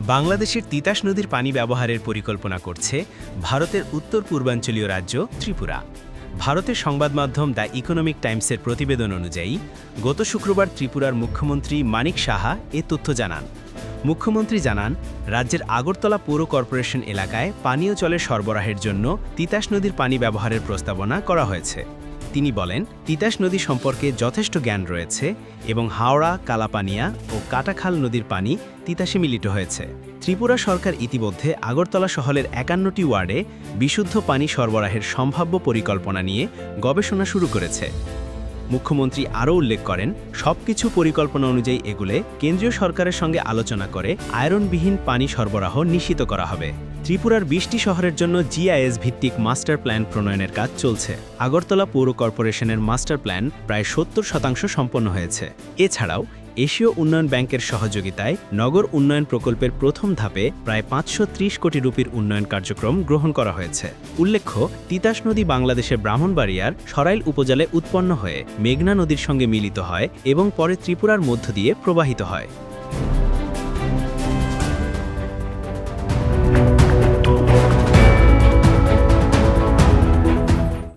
বাংলাদেশের তিতাস নদীর পানি ব্যবহারের পরিকল্পনা করছে ভারতের উত্তর পূর্বাঞ্চলীয় রাজ্য ত্রিপুরা। ভারতের সংবাদ মাধ্যম দ্য ইকোনমিক টাইমসের প্রতিবেদন অনুযায়ী, গত শুক্রবার ত্রিপুরার মুখ্যমন্ত্রী মানিক সাহা এ তথ্য জানান। মুখ্যমন্ত্রী জানান, রাজ্যের আগরতলা পৌর কর্পোরেশন এলাকায় পানীয় জলের সরবরাহের জন্য তিতাস নদীর পানি ব্যবহারের প্রস্তাবনা করা হয়েছে। তিনি বলেন, তিতাস নদী সম্পর্কে যথেষ্ট জ্ঞান রয়েছে এবং হাওড়া, কালাপানিয়া ও কাটাখাল নদীর পানি তিতাসে মিলিত হয়েছে। ত্রিপুরা সরকার ইতিমধ্যে আগরতলা শহরের একান্নটি ওয়ার্ডে বিশুদ্ধ পানি সরবরাহের সম্ভাব্য পরিকল্পনা নিয়ে গবেষণা শুরু করেছে। মুখ্যমন্ত্রী আরও উল্লেখ করেন, সবকিছু পরিকল্পনা অনুযায়ী এগুলে কেন্দ্রীয় সরকারের সঙ্গে আলোচনা করে আয়রনবিহীন পানি সরবরাহ নিশ্চিত করা হবে। ত্রিপুরার বিশটি শহরের জন্য জিআইএস ভিত্তিক মাস্টার প্ল্যান প্রণয়নের কাজ চলছে। আগরতলা পৌর কর্পোরেশনের মাস্টার প্ল্যান প্রায় সত্তর শতাংশ সম্পন্ন হয়েছে। এছাড়াও, এশীয় উন্নয়ন ব্যাংকের সহযোগিতায় নগর উন্নয়ন প্রকল্পের প্রথম ধাপে প্রায় পাঁচশো ত্রিশ কোটি রুপির উন্নয়ন কার্যক্রম গ্রহণ করা হয়েছে। উল্লেখ্য, তিতাস নদী বাংলাদেশের ব্রাহ্মণবাড়িয়ার সরাইল উপজেলায় উৎপন্ন হয়ে মেঘনা নদীর সঙ্গে মিলিত হয় এবং পরে ত্রিপুরার মধ্য দিয়ে প্রবাহিত হয়।